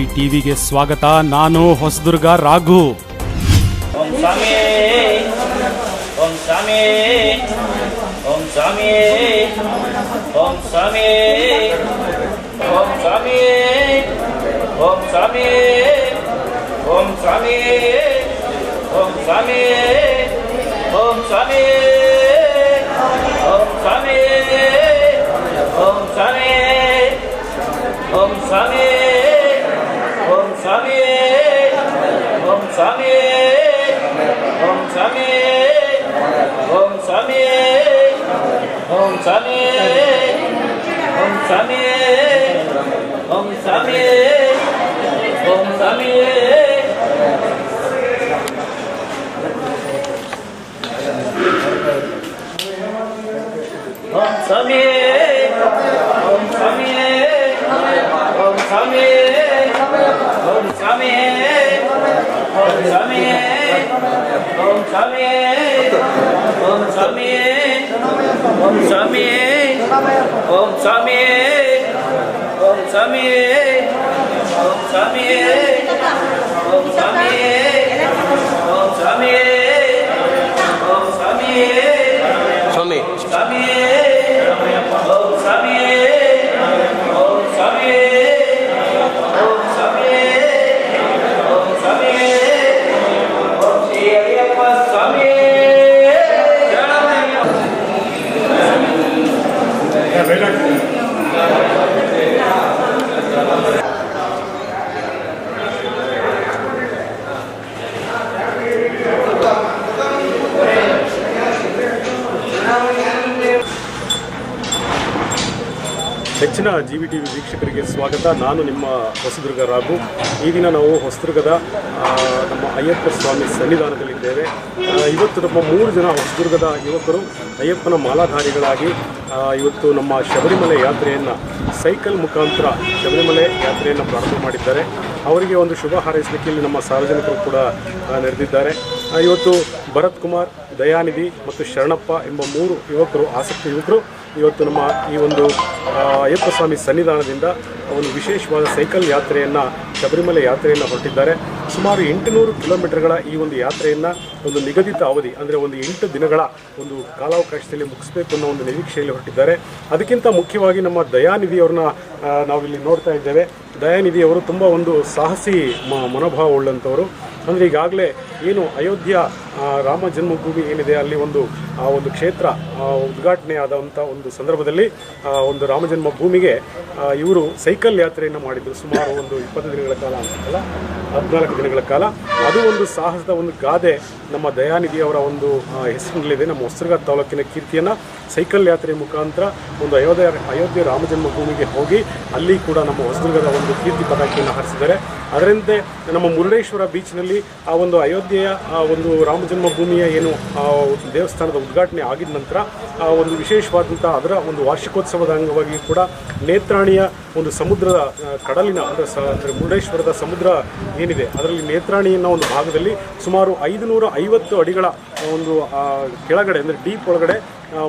GV ಟಿವಿಗೆ ಸ್ವಾಗತ. ನಾನು ಹೊಸದುರ್ಗ ರಾಘು. ಓಂ ಸ್ವಾಮಿ ಓಂ ಸ್ವಾಮಿ ಓಂ ಸ್ವಾಮಿ ಓಂ ಸ್ವಾಮಿ ಓಂ ಸ್ವಾಮಿ ಓಂ ಸ್ವಾಮಿ ಓಂ ಸ್ವಾಮಿ ಓಂ ಸ್ವಾಮಿ ಓಂ ಸ್ವಾಮಿ ओम स्वामी ओम स्वामी ओम स्वामी ओम स्वामी ओम स्वामी ओम स्वामी स्वामी स्वामी ओम स्वामी ಸ್ವಾಗತ. ನಾನು ನಿಮ್ಮ ಹೊಸದುರ್ಗ ರಾಘು. ಈ ದಿನ ನಾವು ಹೊಸದುರ್ಗದ ನಮ್ಮ ಅಯ್ಯಪ್ಪ ಸ್ವಾಮಿ ಸನ್ನಿಧಾನದಲ್ಲಿದ್ದೇವೆ. ಇವತ್ತು ನಮ್ಮ ಮೂರು ಜನ ಹೊಸದುರ್ಗದ ಯುವಕರು ಅಯ್ಯಪ್ಪನ ಮಾಲಾಧಾರಿಗಳಾಗಿ ಇವತ್ತು ನಮ್ಮ ಶಬರಿಮಲೆ ಯಾತ್ರೆಯನ್ನು, ಸೈಕಲ್ ಮುಖಾಂತರ ಶಬರಿಮಲೆ ಯಾತ್ರೆಯನ್ನು ಪ್ರಾರಂಭ ಮಾಡಿದ್ದಾರೆ. ಅವರಿಗೆ ಒಂದು ಶುಭ ಹಾರೈಸಲಿಕ್ಕೆ ಇಲ್ಲಿ ನಮ್ಮ ಸಾರ್ವಜನಿಕರು ಕೂಡ ನೆರೆದಿದ್ದಾರೆ. ಇವತ್ತು ಭರತ್ ಕುಮಾರ್, ದಯಾನಿಧಿ ಮತ್ತು ಶರಣಪ್ಪ ಎಂಬ ಮೂರು ಯುವಕರು, ಆಸಕ್ತ ಯುವಕರು ಇವತ್ತು ನಮ್ಮ ಈ ಒಂದು ಅಯ್ಯಪ್ಪ ಸ್ವಾಮಿ ಸನ್ನಿಧಾನದಿಂದ ಒಂದು ವಿಶೇಷವಾದ ಸೈಕಲ್ ಯಾತ್ರೆಯನ್ನು, ಶಬರಿಮಲೆ ಯಾತ್ರೆಯನ್ನು ಹೊರಟಿದ್ದಾರೆ. ಸುಮಾರು ಎಂಟುನೂರು ಕಿಲೋಮೀಟರ್ಗಳ ಈ ಒಂದು ಯಾತ್ರೆಯನ್ನು ಒಂದು ನಿಗದಿತ ಅವಧಿ, ಅಂದರೆ ಒಂದು ಎಂಟು ದಿನಗಳ ಒಂದು ಕಾಲಾವಕಾಶದಲ್ಲಿ ಮುಗಿಸ್ಬೇಕು ಅನ್ನೋ ಒಂದು ನಿರೀಕ್ಷೆಯಲ್ಲಿ ಹೊರಟಿದ್ದಾರೆ. ಅದಕ್ಕಿಂತ ಮುಖ್ಯವಾಗಿ ನಮ್ಮ ದಯಾನಿಧಿಯವ್ರನ್ನ ನಾವಿಲ್ಲಿ ನೋಡ್ತಾ ಇದ್ದೇವೆ. ದಯಾನಿಧಿಯವರು ತುಂಬ ಒಂದು ಸಾಹಸಿ ಮನೋಭಾವ ಉಳ್ಳಂಥವರು. ಅಂದರೆ ಈಗಾಗಲೇ ಏನು ಅಯೋಧ್ಯ ರಾಮ ಜನ್ಮಭೂಮಿ ಏನಿದೆ ಅಲ್ಲಿ ಒಂದು, ಆ ಒಂದು ಕ್ಷೇತ್ರ ಉದ್ಘಾಟನೆ ಆದಂಥ ಒಂದು ಸಂದರ್ಭದಲ್ಲಿ ಒಂದು ರಾಮ ಜನ್ಮಭೂಮಿಗೆ ಇವರು ಸೈಕಲ್ ಯಾತ್ರೆಯನ್ನು ಮಾಡಿದ್ರು ಸುಮಾರು ಒಂದು ಇಪ್ಪತ್ತು ದಿನಗಳ ಕಾಲ ಅಂತಲ್ಲ, ಹದಿನಾಲ್ಕು ದಿನಗಳ ಕಾಲ. ಅದು ಒಂದು ಸಾಹಸದ ಒಂದು ಗಾದೆ ನಮ್ಮ ದಯಾನಿಧಿಯವರ ಒಂದು ಹೆಸರಿನಲ್ಲಿದೆ. ನಮ್ಮ ಹೊಸರ್ಗ ತಾಲೂಕಿನ ಕೀರ್ತಿಯನ್ನು ಸೈಕಲ್ ಯಾತ್ರೆ ಮುಖಾಂತರ ಒಂದು ಅಯೋಧ್ಯ, ಅಯೋಧ್ಯೆ ರಾಮ ಜನ್ಮಭೂಮಿಗೆ ಹೋಗಿ ಅಲ್ಲಿ ಕೂಡ ನಮ್ಮ ಹೊಸದುರ್ಗದ ಒಂದು ಕೀರ್ತಿ ಪಟಾಕಿಯನ್ನು ಹಾರಿಸಿದ್ದಾರೆ. ಅದರಂತೆ ನಮ್ಮ ಮುರುಡೇಶ್ವರ ಬೀಚ್ನಲ್ಲಿ ಆ ಒಂದು ಅಯೋಧ್ಯೆಯ, ಆ ಒಂದು ರಾಮ ಜನ್ಮಭೂಮಿಯ ಏನು ದೇವಸ್ಥಾನದ ಉದ್ಘಾಟನೆ ಆಗಿದ ನಂತರ ಆ ಒಂದು ವಿಶೇಷವಾದಂಥ ಅದರ ಒಂದು ವಾರ್ಷಿಕೋತ್ಸವದ ಅಂಗವಾಗಿ ಕೂಡ ನೇತ್ರಾಣಿಯ ಒಂದು ಸಮುದ್ರದ ಕಡಲಿನ ಅಂದರೆ ಸ, ಅಂದರೆ ಮುರುಡೇಶ್ವರದ ಸಮುದ್ರ ಏನಿದೆ, ಅದರಲ್ಲಿ ನೇತ್ರಾಣಿಯನ್ನ ಒಂದು ಭಾಗದಲ್ಲಿ ಸುಮಾರು ಐದುನೂರ ಐವತ್ತು ಅಡಿಗಳ ಒಂದು ಕೆಳಗಡೆ ಅಂದರೆ ಡೀಪ್ ಒಳಗಡೆ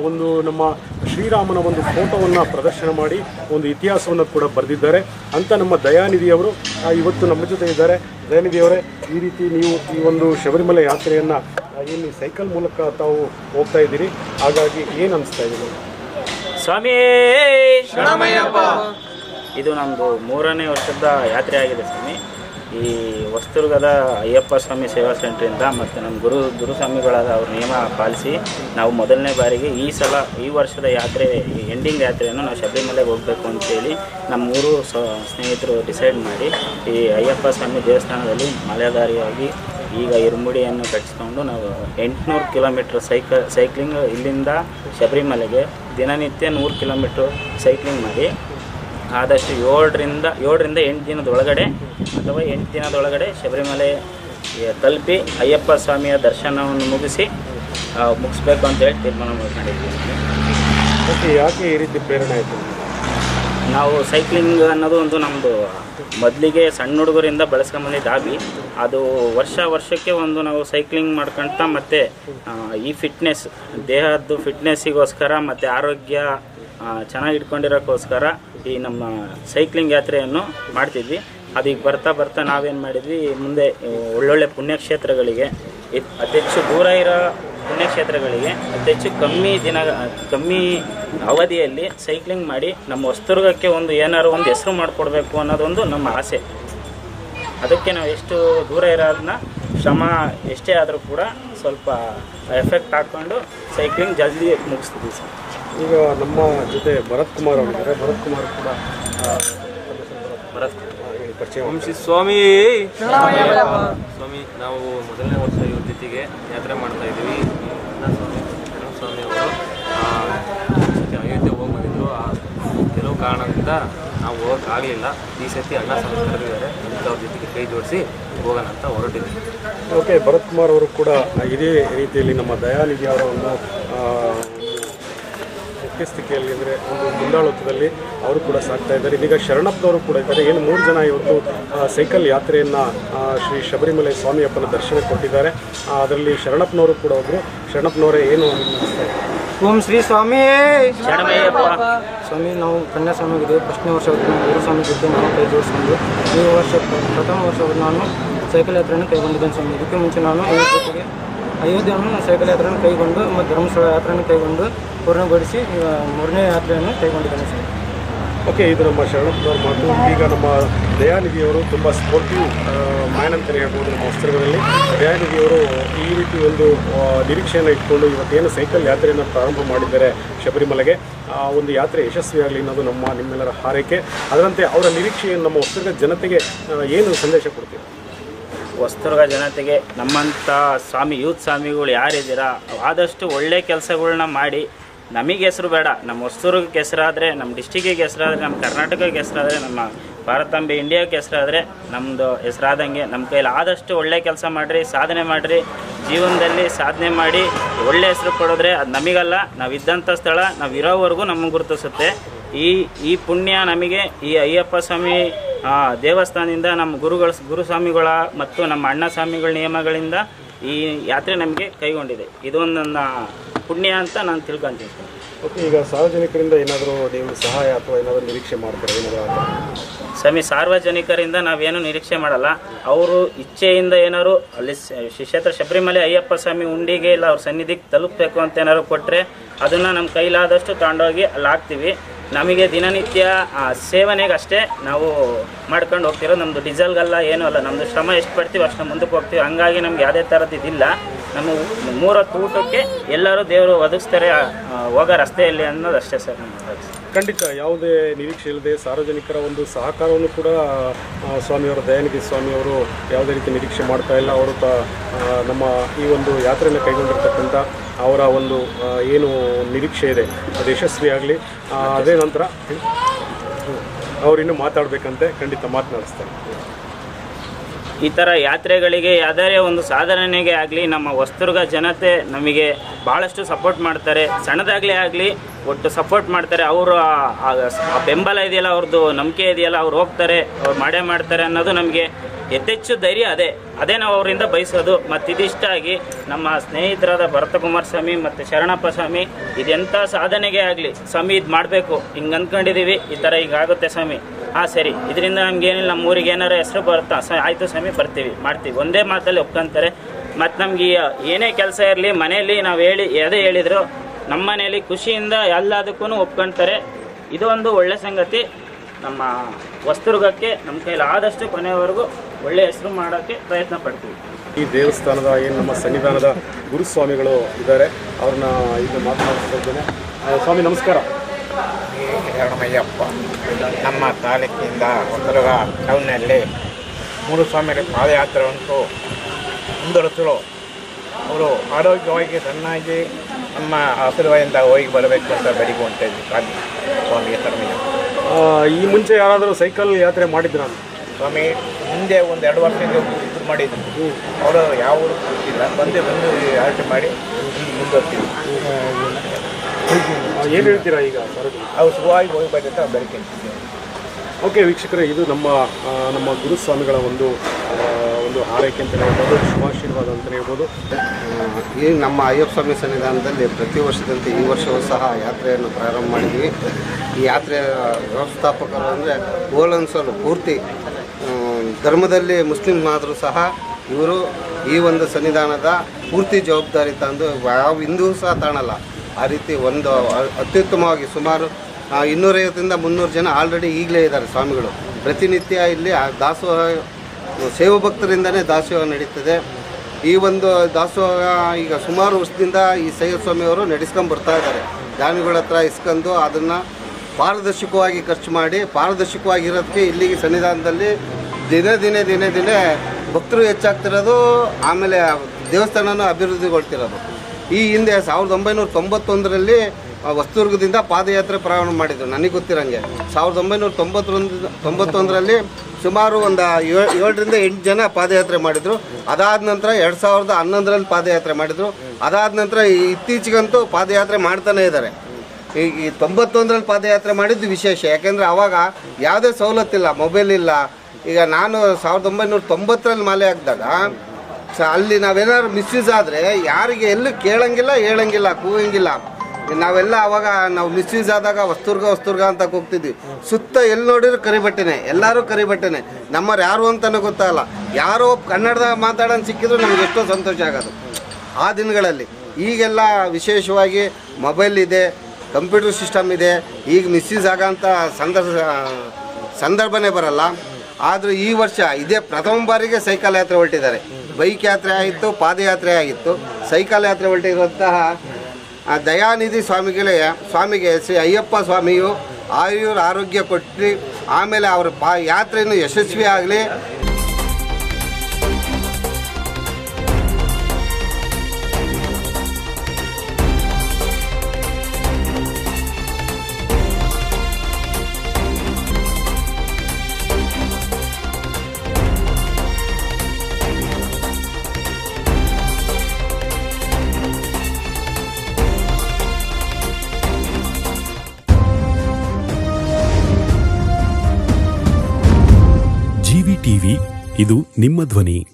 ಒಂದು ನಮ್ಮ ಶ್ರೀರಾಮನ ಒಂದು ಫೋಟೋವನ್ನು ಪ್ರದರ್ಶನ ಮಾಡಿ ಒಂದು ಇತಿಹಾಸವನ್ನು ಕೂಡ ಬರೆದಿದ್ದಾರೆ. ಅಂತ ನಮ್ಮ ದಯಾನಿಧಿಯವರು ಆ, ಇವತ್ತು ನಮ್ಮ ಜೊತೆ ಇದ್ದಾರೆ. ದಯಾನಿಧಿಯವರೇ ಈ ರೀತಿ ನೀವು ಈ ಒಂದು ಶಬರಿಮಲೆ ಯಾತ್ರೆಯನ್ನು ಏನು ಸೈಕಲ್ ಮೂಲಕ ತಾವು ಹೋಗ್ತಾ ಇದ್ದೀರಿ. ಹಾಗಾಗಿ ಏನು ಅನಿಸ್ತಾ ಇದ್ದೀರಿ? ಸ್ವಾಮಿ! ಇದು ನಮ್ಮದು ಮೂರನೇ ವರ್ಷದ ಯಾತ್ರೆ ಆಗಿದೆ ಸ್ವಾಮಿ. ಈ ಹೊಸದುರ್ಗದ ಅಯ್ಯಪ್ಪ ಸ್ವಾಮಿ ಸೇವಾ ಸೆಂಟ್ರಿಂದ ಮತ್ತು ನಮ್ಮ ಗುರು ಗುರುಸ್ವಾಮಿಗಳಾದ ಅವ್ರ ನಿಯಮ ಪಾಲಿಸಿ ನಾವು ಮೊದಲನೇ ಬಾರಿಗೆ ಈ ಸಲ, ಈ ವರ್ಷದ ಯಾತ್ರೆ ಎಂಡಿಂಗ್ ಯಾತ್ರೆಯನ್ನು ನಾವು ಶಬರಿಮಲೆಗೆ ಹೋಗಬೇಕು ಅಂತೇಳಿ ನಮ್ಮ ಮೂರು ಸ್ನೇಹಿತರು ಡಿಸೈಡ್ ಮಾಡಿ ಈ ಅಯ್ಯಪ್ಪ ಸ್ವಾಮಿ ದೇವಸ್ಥಾನದಲ್ಲಿ ಮಲೆದಾರಿಯಾಗಿ ಈಗ ಇರುಮುಡಿಯನ್ನು ಕಟ್ಟಿಸ್ಕೊಂಡು ನಾವು ಎಂಟುನೂರು ಕಿಲೋಮೀಟ್ರ್ ಸೈಕ ಸೈಕ್ಲಿಂಗ್ ಇಲ್ಲಿಂದ ಶಬರಿಮಲೆಗೆ ದಿನನಿತ್ಯ ನೂರು ಕಿಲೋಮೀಟ್ರ್ ಸೈಕ್ಲಿಂಗ್ ಮಾಡಿ ಆದಷ್ಟು ಏಳರಿಂದ ಏಳರಿಂದ ಎಂಟು ದಿನದ ಒಳಗಡೆ ಅಥವಾ ಎಂಟು ದಿನದೊಳಗಡೆ ಶಬರಿಮಲೆ ತಲುಪಿ ಅಯ್ಯಪ್ಪ ಸ್ವಾಮಿಯ ದರ್ಶನವನ್ನು ಮುಗಿಸಿ ಮುಗಿಸ್ಬೇಕು ಅಂತೇಳಿ ತೀರ್ಮಾನ ಮಾಡ್ಕೊಂಡಿದ್ದೀವಿ ಯಾಕೆ ಈ ರೀತಿ ಪ್ರೇರಣೆ ಆಯಿತು? ನಾವು ಸೈಕ್ಲಿಂಗ್ ಅನ್ನೋದು ಒಂದು ನಮ್ಮದು ಮೊದಲಿಗೆ ಸಣ್ಣ ಹುಡುಗರಿಂದ ಬೆಳೆಸ್ಕೊಂಬಂದಿದ್ದ ಹಾಬಿ. ಅದು ವರ್ಷ ವರ್ಷಕ್ಕೆ ಒಂದು ನಾವು ಸೈಕ್ಲಿಂಗ್ ಮಾಡ್ಕೊಳ್ತಾ ಮತ್ತು ಈ ಫಿಟ್ನೆಸ್ ದೇಹದ್ದು ಫಿಟ್ನೆಸ್ಸಿಗೋಸ್ಕರ ಮತ್ತು ಆರೋಗ್ಯ ಚೆನ್ನಾಗಿ ಇಟ್ಕೊಂಡಿರೋಕ್ಕೋಸ್ಕರ ಈ ನಮ್ಮ ಸೈಕ್ಲಿಂಗ್ ಯಾತ್ರೆಯನ್ನು ಮಾಡ್ತಿದ್ವಿ. ಅದೀಗ ಬರ್ತಾ ಬರ್ತಾ ನಾವೇನು ಮಾಡಿದ್ವಿ, ಮುಂದೆ ಒಳ್ಳೊಳ್ಳೆ ಪುಣ್ಯಕ್ಷೇತ್ರಗಳಿಗೆ ಅತಿ ಹೆಚ್ಚು ದೂರ ಇರೋ ಪುಣ್ಯಕ್ಷೇತ್ರಗಳಿಗೆ, ಅತಿ ಹೆಚ್ಚು ಕಮ್ಮಿ ದಿನ, ಕಮ್ಮಿ ಅವಧಿಯಲ್ಲಿ ಸೈಕ್ಲಿಂಗ್ ಮಾಡಿ ನಮ್ಮ ಹೊಸದುರ್ಗಕ್ಕೆ ಒಂದು ಏನಾದ್ರು ಒಂದು ಹೆಸರು ಮಾಡಿಕೊಡ್ಬೇಕು ಅನ್ನೋದೊಂದು ನಮ್ಮ ಆಸೆ. ಅದಕ್ಕೆ ನಾವು ಎಷ್ಟು ದೂರ ಇರೋದನ್ನ ಶ್ರಮ ಎಷ್ಟೇ ಆದರೂ ಕೂಡ ಸ್ವಲ್ಪ ಎಫೆಕ್ಟ್ ಹಾಕ್ಕೊಂಡು ಸೈಕ್ಲಿಂಗ್ ಜಲ್ದಿ ಮುಗಿಸ್ತೀವಿ ಸರ್. ಈಗ ನಮ್ಮ ಜೊತೆ ಭರತ್ ಕುಮಾರ್ ಅವರಿದ್ದಾರೆ ಭರತ್ ಕುಮಾರ್ ಕೂಡ ಪರಿಚಯ ಸ್ವಾಮಿ. ಸ್ವಾಮಿ ನಾವು ಮೊದಲನೇ ವರ್ಷ ಇವ್ರ ಜೊತೆಗೆ ಯಾತ್ರೆ ಮಾಡ್ತಾ ಇದ್ದೀವಿ. ಸ್ವಾಮಿ ಅವರು ಅಯೋಧ್ಯೆ ಹೋಗಿ ಬಂದಿದ್ರು. ಆ ಕೆಲವು ಕಾರಣದಿಂದ ನಾವು ಹೋಗೋಕ್ಕಾಗಲಿಲ್ಲ ಈ ಸತಿ ಅಣ್ಣ ಅದಕ್ಕೆ ಅವ್ರ ಜೊತೆಗೆ ಕೈ ಜೋಡಿಸಿ ಹೋಗೋಣ ಅಂತ ಹೊರಟಿದ್ದೀವಿ ಓಕೆ ಭರತ್ ಕುಮಾರ್ ಅವರು ಕೂಡ ಇದೇ ರೀತಿಯಲ್ಲಿ ನಮ್ಮ ದಯಾನಿಧಿ ಅವರ ಒಂದು ಆ, ಸ್ಥಿತಿಯಲ್ಲಿ ಮುಖ್ಯಸ್ಥಿಕೆಯಲ್ಲಿ ಅಂದರೆ ಒಂದು ಮುಂದಾಳತ್ವದಲ್ಲಿ ಅವರು ಕೂಡ ಸಾಕ್ತಾ ಇದ್ದಾರೆ. ಇದೀಗ ಶರಣಪ್ಪನವರು ಕೂಡ ಇದ್ದಾರೆ. ಏನು ಮೂರು ಜನ ಇವತ್ತು ಸೈಕಲ್ ಯಾತ್ರೆಯನ್ನು ಶ್ರೀ ಶಬರಿಮಲೆ ಸ್ವಾಮಿಯಪ್ಪನ ದರ್ಶನ ಕೊಟ್ಟಿದ್ದಾರೆ. ಅದರಲ್ಲಿ ಶರಣಪ್ಪನವರು ಕೂಡ ಒಬ್ಬರು ಶರಣಪ್ಪನವರೇ ಏನು ಓಂ ಶ್ರೀ ಸ್ವಾಮಿ! ಸ್ವಾಮಿ ನಾವು ಕನ್ಯಾಸ್ವಾಮಿಗಿದೆ ಫಸ್ಟ್ನೇ ವರ್ಷ ಹೊತ್ತು ಗುರು ಸ್ವಾಮಿ ಜೊತೆ ನಾವು ಕೈ ಜೋಡಿಸ್ಕೊಂಡು ಈ ವರ್ಷ ಪ್ರಥಮ ವರ್ಷ ನಾನು ಸೈಕಲ್ ಯಾತ್ರೆಯನ್ನು ಕೈಗೊಂಡಿದ್ದೇನೆ ಸ್ವಾಮಿ. ಇದಕ್ಕೆ ಮುಂಚೆ ನಾನು ಐವತ್ತು ಜೊತೆಗೆ ಅಯೋಧ್ಯೆಯನ್ನು ಸೈಕಲ್ ಯಾತ್ರೆಯನ್ನು ಕೈಗೊಂಡು ಮತ್ತು ಧರ್ಮಸ್ಥಳ ಯಾತ್ರೆಯನ್ನು ಕೈಗೊಂಡು ಪೂರ್ಣಗೊಳಿಸಿ ಮೂರನೇ ಯಾತ್ರೆಯನ್ನು ಕೈಗೊಂಡಿದ್ದೇನೆ ಸರ್. ಓಕೆ, ಇದು ನಮ್ಮ ಶರಣಪ್ಪನವ್ರ ಮಾತು. ಈಗ ನಮ್ಮ ದಯಾನಿಧಿಯವರು ತುಂಬ ಸ್ಪೋರ್ಟಿವ್ ಮ್ಯಾನ್ ಅಂತಲೇ ಹೇಳ್ಬೋದು ನಮ್ಮ ವಸ್ತ್ರಗಳಲ್ಲಿ ದಯಾನಿಧಿಯವರು ಈ ರೀತಿ ಒಂದು ನಿರೀಕ್ಷೆಯನ್ನು ಇಟ್ಕೊಂಡು ಇವತ್ತೇನು ಸೈಕಲ್ ಯಾತ್ರೆಯನ್ನು ಪ್ರಾರಂಭ ಮಾಡಿದ್ದಾರೆ ಶಬರಿಮಲೆಗೆ, ಆ, ಒಂದು ಯಾತ್ರೆ ಯಶಸ್ವಿಯಾಗಲಿ ಅನ್ನೋದು ನಮ್ಮ ನಿಮ್ಮೆಲ್ಲರ ಹಾರೈಕೆ. ಅದರಂತೆ ಅವರ ನಿರೀಕ್ಷೆಯನ್ನು ನಮ್ಮ ವಸ್ತ್ರದ ಜನತೆಗೆ ಏನು ಸಂದೇಶ ಕೊಡ್ತೀವಿ ಹೊಸ್ತುರ್ಗ ಜನತೆಗೆ ನಮ್ಮಂಥ ಸ್ವಾಮಿ, ಯೂತ್ ಸ್ವಾಮಿಗಳು ಯಾರಿದ್ದೀರಾ ಆದಷ್ಟು ಒಳ್ಳೆ ಕೆಲಸಗಳ್ನ ಮಾಡಿ. ನಮಗೆ ಹೆಸರು ಬೇಡ. ನಮ್ಮ ಹೊಸ್ತುರ್ಗಕ್ಕೆ ಹೆಸರಾದರೆ ನಮ್ಮ ಡಿಸ್ಟಿಕ್ಕಿಗೆ ಹೆಸರಾದರೆ ನಮ್ಮ ಕರ್ನಾಟಕಕ್ಕೆ ಹೆಸರಾದರೆ, ನಮ್ಮ ಭಾರತಾಂಬೆ ಇಂಡಿಯಾಕ್ಕೆ ಹೆಸರಾದರೆ ನಮ್ಮದು ಹೆಸರಾದಂಗೆ ನಮ್ಮ ಕೈಲಿ ಆದಷ್ಟು ಒಳ್ಳೆ ಕೆಲಸ ಮಾಡಿರಿ, ಸಾಧನೆ ಮಾಡಿರಿ. ಜೀವನದಲ್ಲಿ ಸಾಧನೆ ಮಾಡಿ, ಒಳ್ಳೆ ಹೆಸರು ಪಡೆದ್ರೆ ಅದು ನಮಗಲ್ಲ. ನಾವು ಇದ್ದಂಥ ಸ್ಥಳ ನಾವು ಇರೋವರೆಗೂ ನಮಗೆ ಗುರುತಿಸುತ್ತೆ. ಈ ಈ ಪುಣ್ಯ ನಮಗೆ, ಈ ಅಯ್ಯಪ್ಪ ಸ್ವಾಮಿ ಆ, ದೇವಸ್ಥಾನದಿಂದ ನಮ್ಮ ಗುರುಗಳ ಗುರುಸ್ವಾಮಿಗಳ ಮತ್ತು ನಮ್ಮ ಅಣ್ಣ ಸ್ವಾಮಿಗಳ ನಿಯಮಗಳಿಂದ ಈ ಯಾತ್ರೆ ನಮಗೆ ಕೈಗೊಂಡಿದೆ. ಇದೊಂದು ನನ್ನ ಪುಣ್ಯ ಅಂತ ನಾನು ತಿಳ್ಕೊಂತೀನಿ. ಓಕೆ ಈಗ ಸಾರ್ವಜನಿಕರಿಂದ ಏನಾದರೂ ನೀವು ಸಹಾಯ ಅಥವಾ ಏನಾದರೂ ನಿರೀಕ್ಷೆ ಮಾಡ್ತಾರೆ? ಏನಾದರೂ ಸ್ವಾಮಿ ಸಾರ್ವಜನಿಕರಿಂದ ನಾವೇನು ನಿರೀಕ್ಷೆ ಮಾಡಲ್ಲ. ಅವರು ಇಚ್ಛೆಯಿಂದ ಏನಾದ್ರು ಅಲ್ಲಿ ಕ್ಷೇತ್ರ ಶಬರಿಮಲೆ ಅಯ್ಯಪ್ಪ ಸ್ವಾಮಿ ಉಂಡಿಗೆ ಇಲ್ಲ ಅವ್ರ ಸನ್ನಿಧಿಗೆ ತಲುಪಬೇಕು ಅಂತ ಏನಾದ್ರು ಕೊಟ್ಟರೆ ಅದನ್ನು ನಮ್ಮ ಕೈಲಾದಷ್ಟು ತಗೊಂಡೋಗಿ ಅಲ್ಲಿ ಹಾಕ್ತೀವಿ. ನಮಗೆ ದಿನನಿತ್ಯ ಸೇವನೆಗಷ್ಟೇ ನಾವು ಮಾಡ್ಕೊಂಡು ಹೋಗ್ತಿರೋ ನಮ್ಮದು ಡೀಸೆಲ್ಗೆಲ್ಲ ಏನೂ ಅಲ್ಲ. ನಮ್ಮದು ಶ್ರಮ ಎಷ್ಟು ಪಡ್ತೀವಿ ಅಷ್ಟು ಮುಂದಕ್ಕೆ ಹೋಗ್ತೀವಿ. ಹಂಗಾಗಿ ನಮ್ಗೆ ಯಾವುದೇ ಥರದ್ದು ಇದಿಲ್ಲ. ನಮ್ಮ ಮೂರತ್ತು ಊಟಕ್ಕೆ ಎಲ್ಲರೂ ದೇವರು ಒದಗಿಸ್ತಾರೆ. ಹೋಗೋ ರಸ್ತೆಯಲ್ಲಿ ಅನ್ನೋದು ಅಷ್ಟೇ ಸರ್ ಖಂಡಿತ. ಯಾವುದೇ ನಿರೀಕ್ಷೆ ಇಲ್ಲದೆ ಸಾರ್ವಜನಿಕರ ಒಂದು ಸಹಕಾರವನ್ನು ಕೂಡ ಸ್ವಾಮಿಯವರ ದಯಾನಿಧಿ ಸ್ವಾಮಿಯವರು ಯಾವುದೇ ರೀತಿ ನಿರೀಕ್ಷೆ ಮಾಡ್ತಾ ಇಲ್ಲ. ಅವರು ನಮ್ಮ ಈ ಒಂದು ಯಾತ್ರೆಯನ್ನು ಕೈಗೊಂಡಿರ್ತಕ್ಕಂಥ ಅವರ ಒಂದು ಏನು ನಿರೀಕ್ಷೆ ಇದೆ, ಅದು ಯಶಸ್ವಿಯಾಗಲಿ ಅದೇ ನಂತರ ಅವರಿನ್ನೂ ಮಾತಾಡಬೇಕಂತೆ ಖಂಡಿತ ಮಾತನಾಡಿಸ್ತಾರೆ ಈ ಥರ ಯಾತ್ರೆಗಳಿಗೆ ಯಾವುದೇ ಒಂದು ಸಾಧನೆಗೆ ಆಗಲಿ ನಮ್ಮ ಹೊಸದುರ್ಗ ಜನತೆ ನಮಗೆ ಭಾಳಷ್ಟು ಸಪೋರ್ಟ್ ಮಾಡ್ತಾರೆ. ಸಣ್ಣದಾಗಲೇ ಆಗಲಿ, ಒಟ್ಟು ಸಪೋರ್ಟ್ ಮಾಡ್ತಾರೆ. ಅವರು ಬೆಂಬಲ ಇದೆಯಲ್ಲ ಅವ್ರದ್ದು ನಂಬಿಕೆ ಇದೆಯಲ್ಲ, ಅವ್ರು ಹೋಗ್ತಾರೆ, ಅವ್ರು ಮಾಡೇ ಮಾಡ್ತಾರೆ ಅನ್ನೋದು ನಮಗೆ ಯಥೆಚ್ಚು ಧೈರ್ಯ ಅದೇ. ಅದೇ ನಾವು ಅವರಿಂದ ಬಯಸೋದು. ಮತ್ತು ಇದಿಷ್ಟಾಗಿ ನಮ್ಮ ಸ್ನೇಹಿತರಾದ ಭರತಕುಮಾರ್ ಸ್ವಾಮಿ ಮತ್ತು ಶರಣಪ್ಪ ಸ್ವಾಮಿ ಇದೆಂಥ ಸಾಧನೆಗೆ ಆಗಲಿ, ಸ್ವಾಮಿ ಇದು ಮಾಡಬೇಕು. ಹಿಂಗೆ ಅಂದ್ಕೊಂಡಿದ್ದೀವಿ ಈ ಥರ ಈಗ ಆಗುತ್ತೆ ಸ್ವಾಮಿ. ಹಾಂ, ಸರಿ. ಇದರಿಂದ ನಮ್ಗೇನಿಲ್ಲ ನಮ್ಮ ಊರಿಗೆ ಏನಾರು ಹೆಸರು ಬರುತ್ತಾ ಸ, ಆಯಿತು ಸ್ವಾಮಿ, ಬರ್ತೀವಿ, ಮಾಡ್ತೀವಿ. ಒಂದೇ ಮಾತಲ್ಲಿ ಒಪ್ಕೊಂತಾರೆ. ಮತ್ತು ನಮ್ಗೆ ಏನೇ ಕೆಲಸ ಇರಲಿ ಮನೆಯಲ್ಲಿ ನಾವು ಹೇಳಿ ಎದೆ ಹೇಳಿದ್ರು ನಮ್ಮ ಮನೆಯಲ್ಲಿ ಖುಷಿಯಿಂದ ಎಲ್ಲದಕ್ಕೂ ಒಪ್ಕೊಳ್ತಾರೆ ಇದು ಒಂದು ಒಳ್ಳೆ ಸಂಗತಿ. ನಮ್ಮ ವಸ್ತುರ್ಗಕ್ಕೆ ನಮ್ಮ ಕೈಲಿ ಆದಷ್ಟು ಕೊನೆಯವರೆಗೂ ಒಳ್ಳೆ ಹೆಸರು ಮಾಡೋಕ್ಕೆ ಪ್ರಯತ್ನ ಪಡ್ತೀವಿ. ಈ ದೇವಸ್ಥಾನದ ಏನು ನಮ್ಮ ಸನ್ನಿಧಾನದ ಗುರುಸ್ವಾಮಿಗಳು ಇದ್ದಾರೆ ಅವ್ರನ್ನ ಈಗ ಮಾತನಾಡ್ತಾ ಇದ್ದೇನೆ. ಸ್ವಾಮಿ ನಮಸ್ಕಾರ. ಶರಣಮಯ್ಯಪ್ಪ ನಮ್ಮ ತಾಲೂಕಿನಿಂದ ಹೊಸದುರ್ಗ ಟೌನ್ನಲ್ಲಿ ಮೂರು ಸ್ವಾಮಿಗಳ ಪಾದಯಾತ್ರೆ ಉಂಟು. ಮುಂದುವರಿಸಲು ಅವರು ಆರೋಗ್ಯವಾಗಿ ಚೆನ್ನಾಗಿ ನಮ್ಮ ಆಶೀರ್ವಾದದಿಂದ ಹೋಗಿ ಬರಬೇಕು ಅಂತ ಇದ್ವಿ ಸ್ವಾಮಿ ಸ್ವಾಮಿಯ ತರಮಿನ. ಈ ಮುಂಚೆ ಯಾರಾದರೂ ಸೈಕಲ್ ಯಾತ್ರೆ ಮಾಡಿದ್ರು? ಸ್ವಾಮಿ ಮುಂದೆ ಒಂದು ಎರಡು ವರ್ಷದಿಂದ ಇದು ಮಾಡಿದ್ರು ಅವರು ಯಾವ ಗೊತ್ತಿಲ್ಲ. ಬಂದೇ ಬಂದು ಯಾತ್ರೆ ಮಾಡಿ ಮುಂದುವರ್ತೀವಿ ಏನು ಹೇಳ್ತೀರಾ ಈಗ ಅವ್ರು ಸುಖವಾಗಿ ಹೋಗಿ ಅಂತ ಬೇಡ್ಕೊಂತಿದ್ದೀವಿ ಓಕೆ ವೀಕ್ಷಕರೇ ಇದು ನಮ್ಮ ನಮ್ಮ ಗುರುಸ್ವಾಮಿಗಳ ಒಂದು ಒಂದು ಹಾರೈಕೆ ಅಂತಲೇ ಹೇಳ್ಬೋದು, ಶುಭಾಶೀರ್ವಾದ ಅಂತಲೇ ಹೇಳ್ಬೋದು. ಈ ನಮ್ಮ ಅಯ್ಯಪ್ಪ ಸ್ವಾಮಿ ಸನ್ನಿಧಾನದಲ್ಲಿ ಪ್ರತಿ ವರ್ಷದಂತೆ ಈ ವರ್ಷವೂ ಸಹ ಯಾತ್ರೆಯನ್ನು ಪ್ರಾರಂಭ ಮಾಡಿದ್ವಿ. ಈ ಯಾತ್ರೆಯ ವ್ಯವಸ್ಥಾಪಕರು ಅಂದರೆ ಗೋಲನ್ಸಲು ಪೂರ್ತಿ ಧರ್ಮದಲ್ಲಿ ಮುಸ್ಲಿಂ ಆದರೂ ಸಹ ಇವರು ಈ ಒಂದು ಸನ್ನಿಧಾನದ ಪೂರ್ತಿ ಜವಾಬ್ದಾರಿ ತಂದು ಯಾವ ಹಿಂದೂ ಸಹ ತಾಣಲ್ಲ, ಆ ರೀತಿ ಒಂದು ಅತ್ಯುತ್ತಮವಾಗಿ ಸುಮಾರು ಇನ್ನೂರೈವತ್ತರಿಂದ ಮುನ್ನೂರು ಜನ ಆಲ್ರೆಡಿ ಈಗಲೇ ಇದ್ದಾರೆ ಸ್ವಾಮಿಗಳು. ಪ್ರತಿನಿತ್ಯ ಇಲ್ಲಿ ದಾಸೋಹ ಸೇವಾ ಭಕ್ತರಿಂದನೇ ದಾಸೋಹ ನಡೀತದೆ. ಈ ಒಂದು ದಾಸೋಹ ಈಗ ಸುಮಾರು ವರ್ಷದಿಂದ ಈ ಸೈಯದ್ ಸ್ವಾಮಿಯವರು ನಡೆಸ್ಕೊಂಡು ಬರ್ತಾ ಇದ್ದಾರೆ. ದಾನಿಗಳ ಹತ್ರ ಇಸ್ಕೊಂಡು ಅದನ್ನು ಪಾರದರ್ಶಕವಾಗಿ ಖರ್ಚು ಮಾಡಿ ಪಾರದರ್ಶಕವಾಗಿರೋದಕ್ಕೆ ಇಲ್ಲಿಗೆ ಸನ್ನಿಧಾನದಲ್ಲಿ ದಿನೇ ದಿನೇ ದಿನೇ ದಿನೇ ಭಕ್ತರು ಹೆಚ್ಚಾಗ್ತಿರೋದು, ಆಮೇಲೆ ದೇವಸ್ಥಾನನೂ ಅಭಿವೃದ್ಧಿಗೊಳ್ತಿರೋದು. ಈ ಹಿಂದೆ ಸಾವಿರದ ಒಂಬೈನೂರ ತೊಂಬತ್ತೊಂದರಲ್ಲಿ ಹೊಸದುರ್ಗದಿಂದ ಪಾದಯಾತ್ರೆ ಪ್ರಾರಂಭ ಮಾಡಿದ್ರು. ನನಗೆ ಗೊತ್ತಿರಂಗೆ ಸಾವಿರದ ಒಂಬೈನೂರ ತೊಂಬತ್ತೊಂದು, ತೊಂಬತ್ತೊಂದರಲ್ಲಿ ಸುಮಾರು ಒಂದು ಏಳು, ಏಳರಿಂದ ಎಂಟು ಜನ ಪಾದಯಾತ್ರೆ ಮಾಡಿದರು. ಅದಾದ ನಂತರ ಎರಡು ಸಾವಿರದ ಹನ್ನೊಂದರಲ್ಲಿ ಪಾದಯಾತ್ರೆ ಮಾಡಿದರು. ಅದಾದ ನಂತರ ಇತ್ತೀಚೆಗಂತೂ ಪಾದಯಾತ್ರೆ ಮಾಡ್ತಾನೇ ಇದ್ದಾರೆ. ಈ ತೊಂಬತ್ತೊಂದರಲ್ಲಿ ಪಾದಯಾತ್ರೆ ಮಾಡಿದ್ದು ವಿಶೇಷ. ಯಾಕೆಂದರೆ ಆವಾಗ ಯಾವುದೇ ಸವಲತ್ತಿಲ್ಲ ಮೊಬೈಲ್ ಇಲ್ಲ. ಈಗ ನಾನು ಸಾವಿರದ ಒಂಬೈನೂರ ತೊಂಬತ್ತರಲ್ಲಿ ಮಾಲೆ ಹಾಕಿದಾಗ, ಸ, ಅಲ್ಲಿ ನಾವೇನಾದ್ರು ಮಿಸ್ಯೂಸ್ ಆದರೆ ಯಾರಿಗೆ ಎಲ್ಲೂ ಕೇಳಂಗಿಲ್ಲ, ಹೇಳಂಗಿಲ್ಲ, ಕೂಗಂಗಿಲ್ಲ. ನಾವೆಲ್ಲ ಅವಾಗ ನಾವು ಮಿಸ್ಯೂಸ್ ಆದಾಗ ವಸ್ತುರ್ಗ ವಸ್ತುರ್ಗ ಅಂತ ಹೋಗ್ತಿದ್ವಿ ಸುತ್ತ ಎಲ್ಲಿ ನೋಡಿದ್ರು ಕರಿಬಟ್ಟೆನೆ, ಎಲ್ಲರೂ ಕರಿಬಟ್ಟೆನೆ. ನಮ್ಮವ್ರು ಯಾರು ಅಂತಲೂ ಗೊತ್ತಾಗಲ್ಲ ಯಾರೋ ಕನ್ನಡದಾಗ ಮಾತಾಡೋಣ ಸಿಕ್ಕಿದ್ರು ನಮ್ಗೆ ಎಷ್ಟೋ ಸಂತೋಷ ಆಗೋದು. ಆ ದಿನಗಳಲ್ಲಿ ಈಗೆಲ್ಲ ವಿಶೇಷವಾಗಿ ಮೊಬೈಲ್ ಇದೆ, ಕಂಪ್ಯೂಟರ್ ಸಿಸ್ಟಮ್ ಇದೆ, ಈಗ ಮಿಸ್ಯೂಸ್ ಆಗೋಂಥ ಸಂದರ್ಭ, ಸಂದರ್ಭನೇ ಬರಲ್ಲ. ಆದರೂ ಈ ವರ್ಷ ಇದೇ ಪ್ರಥಮ ಬಾರಿಗೆ ಸೈಕಲ್ ಯಾತ್ರೆ ಹೊರಟಿದ್ದಾರೆ. ಬೈಕ್ ಯಾತ್ರೆ ಆಗಿತ್ತು, ಪಾದಯಾತ್ರೆ ಆಗಿತ್ತು. ಸೈಕಲ್ ಯಾತ್ರೆ ಹೊರಟಿರುವಂತಹ ಆ ದಯಾನಿಧಿ ಸ್ವಾಮಿಗಳೇ, ಸ್ವಾಮಿಗೆ ಶ್ರೀ ಅಯ್ಯಪ್ಪ ಸ್ವಾಮಿಯು ಆಯುರ್ ಆರೋಗ್ಯ ಕೊಟ್ಟು ಆಮೇಲೆ ಅವರ ಪಾ ಯಾತ್ರೆಯನ್ನು ಯಶಸ್ವಿ ನಿಮ್ಮ ಧ್ವನಿ